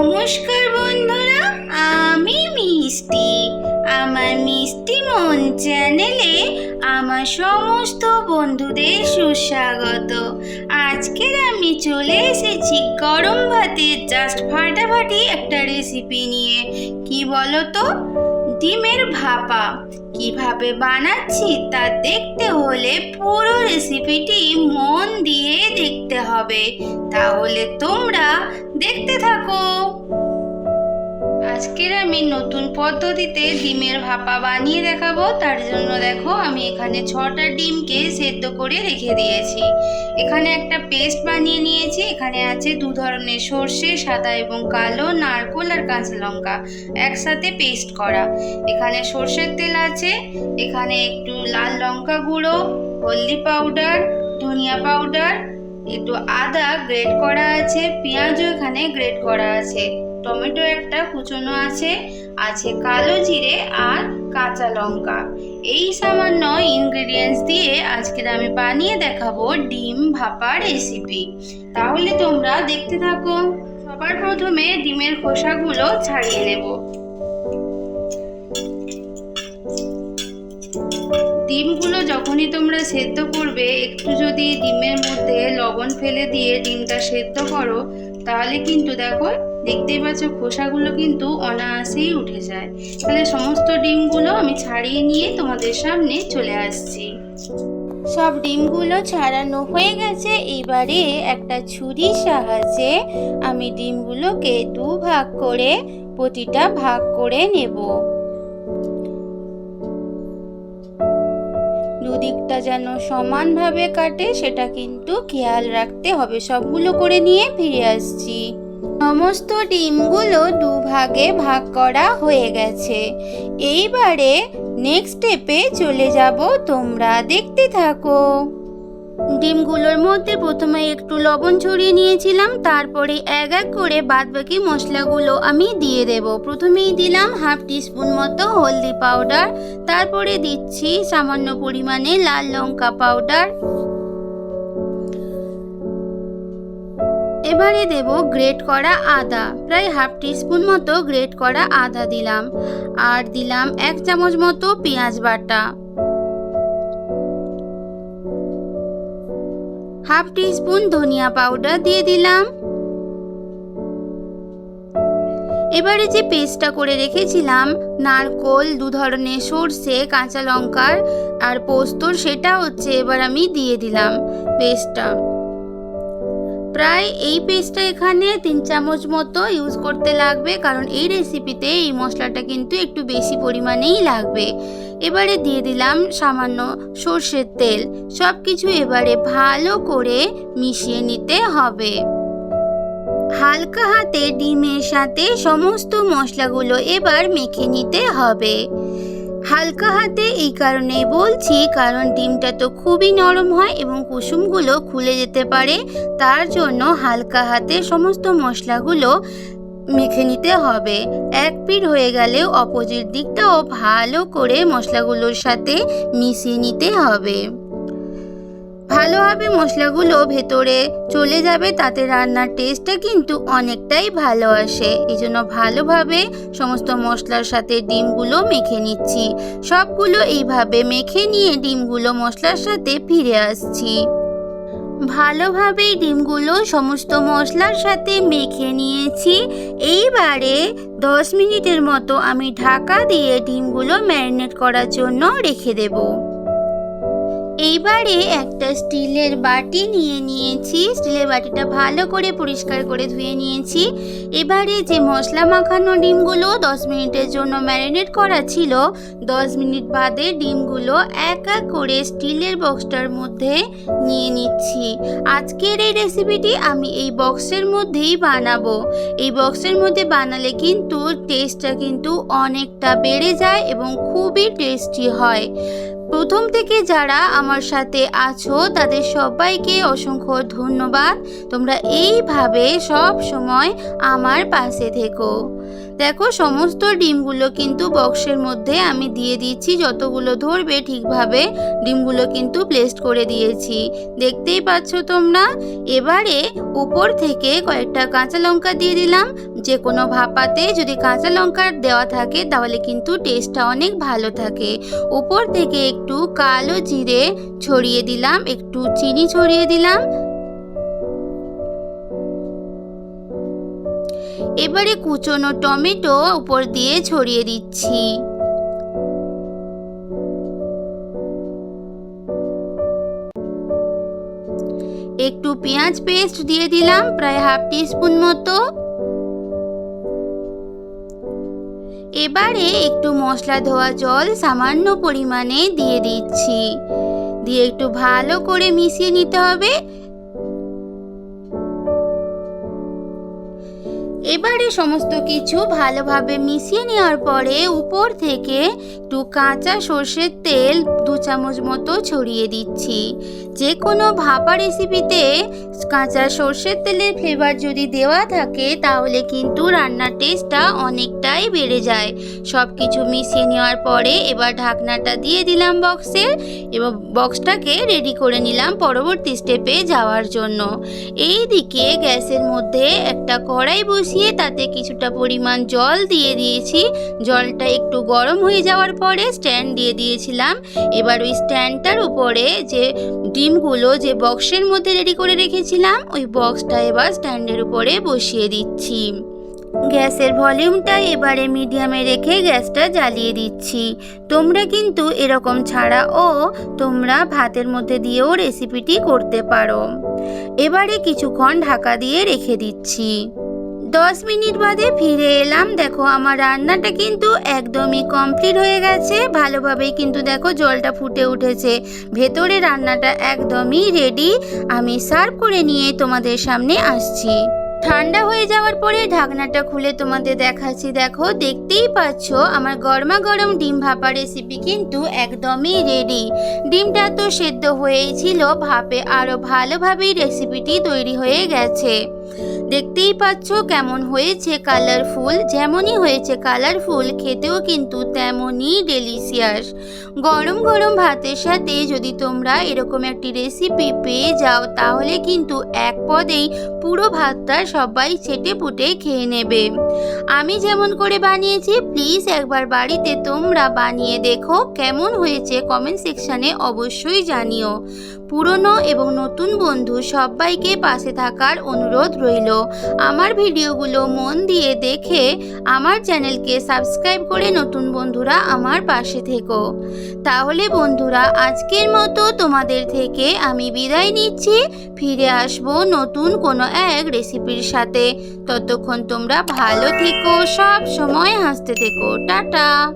নমস্কার বন্ধুরা, আমি মিষ্টি। আমার মিষ্টি মন চ্যানেলে আমার সমস্ত বন্ধুদের সুস্বাগত। আজকের আমি চলে এসেছি গরম ভাতের জাস্ট ফাটাফাটি একটা রেসিপি নিয়ে। কি বলো তো ডিমের ভাপা। কীভাবে বানাচ্ছি তা দেখতে হলে পুরো রেসিপিটি মন দিয়ে দেখতে হবে। তাহলে তোমরা দেখতে থাকো। আজকের আমি নতুন পদ্ধতিতে ডিমের ভাপা বানিয়ে দেখাবো। তার জন্য দেখো, আমি এখানে ছটা ডিমকে সেদ্ধ করে রেখে দিয়েছি। এখানে একটা পেস্ট বানিয়ে নিয়েছি। এখানে আছে দু ধরনের সর্ষে, সাদা এবং কালো, নারকোল আর কাঁচা লঙ্কা। একসাথে পেস্ট করা। এখানে সর্ষের তেল আছে। এখানে একটু লাল লঙ্কা গুঁড়ো, হলদি পাউডার, ধনিয়া পাউডার, একটু আদা গ্রেট করা আছে, পেঁয়াজও এখানে গ্রেট করা আছে। টমেটো একটা কুচনো আছে আছে কালো জিরে আর কাঁচা লঙ্কা। এই সামান্য ইনগ্রেডিয়েন্টস দিয়ে আজকের আমি বানিয়ে দেখাবো ডিম ভাপা রেসিপি তাহলে তোমরা দেখতে থাকো। সবার প্রথমে ডিমের খোসাগুলো ছাড়িয়ে নেব। ডিমগুলো যখনই তোমরা সেদ্ধ করবে, একটু যদি ডিমের মধ্যে লবণ ফেলে দিয়ে ডিমটা সেদ্ধ করো, তাহলে কিন্তু দেখো দেখতেই পাচ্ছ খোসাগুলো কিন্তু অনায়াসেই উঠে যায়। তাহলে সমস্ত ডিমগুলো আমি ছাড়িয়ে নিয়ে তোমাদের সামনে চলে আসছি। সব ডিমগুলো ছাড়ানো হয়ে গেছে। এবারে একটা ছুরির সাহায্যে আমি ডিমগুলোকে দু ভাগ করে, প্রতিটা ভাগ করে নেব। দুদিকটা যেন সমানভাবে কাটে, সেটা কিন্তু খেয়াল রাখতে হবে। সবগুলো করে নিয়ে ফিরে আসছি। সমস্ত ডিমগুলো দুভাগে ভাগ করা হয়ে গেছে। এইবারে নেক্সট স্টেপে চলে যাব, তোমরা দেখতে থাকো। ডিমগুলোর মধ্যে প্রথমে একটু লবণ ছড়িয়ে নিয়েছিলাম, তারপরে এক এক করে বাদবাকি মশলাগুলো আমি দিয়ে দেব। প্রথমেই দিলাম হাফ টিস্পুন মতো হলদি পাউডার, তারপরে দিচ্ছি সামান্য পরিমাণে লাল লঙ্কা পাউডার। এবারে দেব গ্রেট করা আদা। প্রায় হাফ টিস্পুন মতো গ্রেট করা আদা দিলাম। আর দিলাম এক চামচ মতো পেঁয়াজ বাটা। হাফ টিস্পুন ধনিয়া পাউডার দিয়ে দিলাম। এবারে যে পেস্টটা করে রেখেছিলাম, নারকোল, দু ধরনের সর্ষে, কাঁচা লঙ্কার আর পোস্তর, সেটা হচ্ছে এবার আমি দিয়ে দিলাম পেস্টটা। প্রায় এই পেস্টটা এখানে তিন চামচ মতো ইউজ করতে লাগবে, কারণ এই রেসিপিতে এই মশলাটা কিন্তু একটু বেশি পরিমাণেই লাগবে। এবারে দিয়ে দিলাম সামান্য সর্ষের তেল। সব কিছু এবারে ভালো করে মিশিয়ে নিতে হবে। হালকা হাতে ডিমের সাথে সমস্ত মশলাগুলো এবার মেখে নিতে হবে। হালকা হাতে এই কারণে বলছি, কারণ ডিমটা তো খুবই নরম হয় এবং কুসুমগুলো খুলে যেতে পারে। তার জন্য হালকা হাতে সমস্ত মশলাগুলো মেখে নিতে হবে। এক পিঠ হয়ে গেলেও অপোজিট দিকটাও ভালো করে মশলাগুলোর সাথে মিশিয়ে নিতে হবে। ভালোভাবে মশলাগুলো ভেতরে চলে যাবে, তাতে রান্নার টেস্টটা কিন্তু অনেকটাই ভালো আসে। এই জন্য ভালোভাবে সমস্ত মশলার সাথে ডিমগুলো মেখে নিচ্ছি। সবগুলো এইভাবে মেখে নিয়ে ডিমগুলো মশলার সাথে ফিরে আসছি। ভালোভাবে ডিমগুলো সমস্ত মশলার সাথে মেখে নিয়েছি। এইবারে দশ মিনিটের মতো আমি ঢাকা দিয়ে ডিমগুলো ম্যারিনেট করার জন্য রেখে দেবো। এইবারে একটা স্টিলের বাটি নিয়ে নিয়েছি। স্টিলের বাটিটা ভালো করে পরিষ্কার করে ধুয়ে নিয়েছি। এবারে যে মশলা মাখানো ডিমগুলো দশ মিনিটের জন্য ম্যারিনেট করা ছিল, দশ মিনিট বাদে ডিমগুলো এক এক করে স্টিলের বক্সটার মধ্যে নিয়ে নিচ্ছি। আজকের এই রেসিপিটি আমি এই বক্সের মধ্যেই বানাবো। এই বক্সের মধ্যে বানালে কিন্তু টেস্টটা কিন্তু অনেকটা বেড়ে যায় এবং খুবই টেস্টি হয়। প্রথম থেকে যারা আমার সাথে আছো, তাদের সবাইকে অসংখ্য ধন্যবাদ। তোমরা এইভাবে সব সময় আমার পাশে থেকো। দেখো, সমস্ত ডিমগুলো কিন্তু বক্সের মধ্যে আমি দিয়ে দিচ্ছি, যতগুলো ধরবে ঠিকভাবে ডিমগুলো কিন্তু প্লেসড করে দিয়েছি। দেখতেই পাচ্ছ তোমরা? এবারে উপর থেকে কয়েকটা কাঁচা লঙ্কা দিয়ে দিলাম। যে কোনো ভাপাতে যদি কাঁচা লঙ্কা দেওয়া থাকে, তাহলে কিন্তু টেস্টটা অনেক ভালো থাকে। উপর থেকে একটু কালো জিরে ছড়িয়ে দিলাম, একটু চিনি ছড়িয়ে দিলাম। এবারে কুচনো টমেটো উপর দিয়ে ছড়িয়ে দিচ্ছি। একটু পেঁয়াজ পেস্ট দিয়ে দিলাম, প্রায় হাফ টিস্পুন মতো। এবারে একটু মশলা ধোয়া জল সামান্য পরিমাণে দিয়ে দিচ্ছি। দিয়ে একটু ভালো করে মিশিয়ে নিতে হবে। এবারে সমস্ত কিছু ভালোভাবে মিশিয়ে নেওয়ার পরে উপর থেকে একটু কাঁচা সর্ষের তেল দু চামচ মতো ছড়িয়ে দিচ্ছি। যে কোনো ভাপা রেসিপিতে কাঁচা সর্ষের তেলের ফ্লেভার যদি দেওয়া থাকে, তাহলে কিন্তু রান্নার টেস্টটা অনেকটাই বেড়ে যায়। সব কিছু মিশিয়ে নেওয়ার পরে এবার ঢাকনাটা দিয়ে দিলাম বক্সে এবং বক্সটাকে রেডি করে নিলাম পরবর্তী স্টেপে যাওয়ার জন্য। এই দিকে গ্যাসের মধ্যে একটা কড়াই বসিয়ে তাতে কিছুটা পরিমাণ জল দিয়ে দিয়েছি। জলটা একটু গরম হয়ে যাওয়ার পরে স্ট্যান্ড দিয়ে দিয়েছিলাম। এবার ওই স্ট্যান্ডটার উপরে যে ডিমগুলো যে বক্সের মধ্যে রেডি করে রেখেছিলাম, ওই বক্সটা এবার স্ট্যান্ডের উপরে বসিয়ে দিচ্ছি। গ্যাসের ভলিউমটা এবারে মিডিয়ামে রেখে গ্যাসটা জ্বালিয়ে দিচ্ছি। তোমরা কিন্তু এরকম ছাড়াও তোমরা ভাতের মধ্যে দিয়েও রেসিপিটি করতে পারো। এবারে কিছুক্ষণ ঢাকা দিয়ে রেখে দিচ্ছি। দশ মিনিট বাদে ফিরে এলাম। দেখো, আমার রান্নাটা কিন্তু একদমই কমপ্লিট হয়ে গেছে। ভালোভাবেই কিন্তু দেখো জলটা ফুটে উঠেছে। ভেতরে রান্নাটা একদমই রেডি আমি সার্ভ করে নিয়ে তোমাদের সামনে আসছি। ঠান্ডা হয়ে যাওয়ার পরে ঢাকনাটা খুলে তোমাদের দেখাচ্ছি। দেখো, দেখতেই পাচ্ছ, আমার গরমা গরম ডিম ভাপা রেসিপি কিন্তু একদমই রেডি ডিমটা তো সেদ্ধ হয়েই ছিল, ভাপে আরও ভালোভাবেই রেসিপিটি তৈরি হয়ে গেছে। দেখতেই পাচ্ছ কেমন হয়েছে কালারফুল যেমনই হয়েছে কালারফুল খেতেও কিন্তু তেমনই ডেলিশিয়াস গরম গরম ভাতের সাথে যদি তোমরা এরকম একটি রেসিপি পেয়ে যাও, তাহলে কিন্তু এক পদেই পুরো ভাতটা সবাই চেটে পুটে খেয়ে নেবে। আমি যেমন করে বানিয়েছি প্লিজ একবার বাড়িতে তোমরা বানিয়ে দেখো কেমন হয়েছে কমেন্ট সেকশানে অবশ্যই জানিও। পুরনো এবং নতুন বন্ধু সবাইকে পাশে থাকার অনুরোধ রইল। আমার ভিডিওগুলো মন দিয়ে দেখে আমার চ্যানেলকে সাবস্ক্রাইব করে নতুন বন্ধুরা আমার পাশে থেকো। তাহলে বন্ধুরা, আজকের মতো তোমাদের থেকে আমি বিদায় নিচ্ছি। ফিরে আসব নতুন কোনো এক রেসিপির সাথে। ততক্ষণ তোমরা ভালো থেকো সব সময় হাসতে থেকো। টাটা।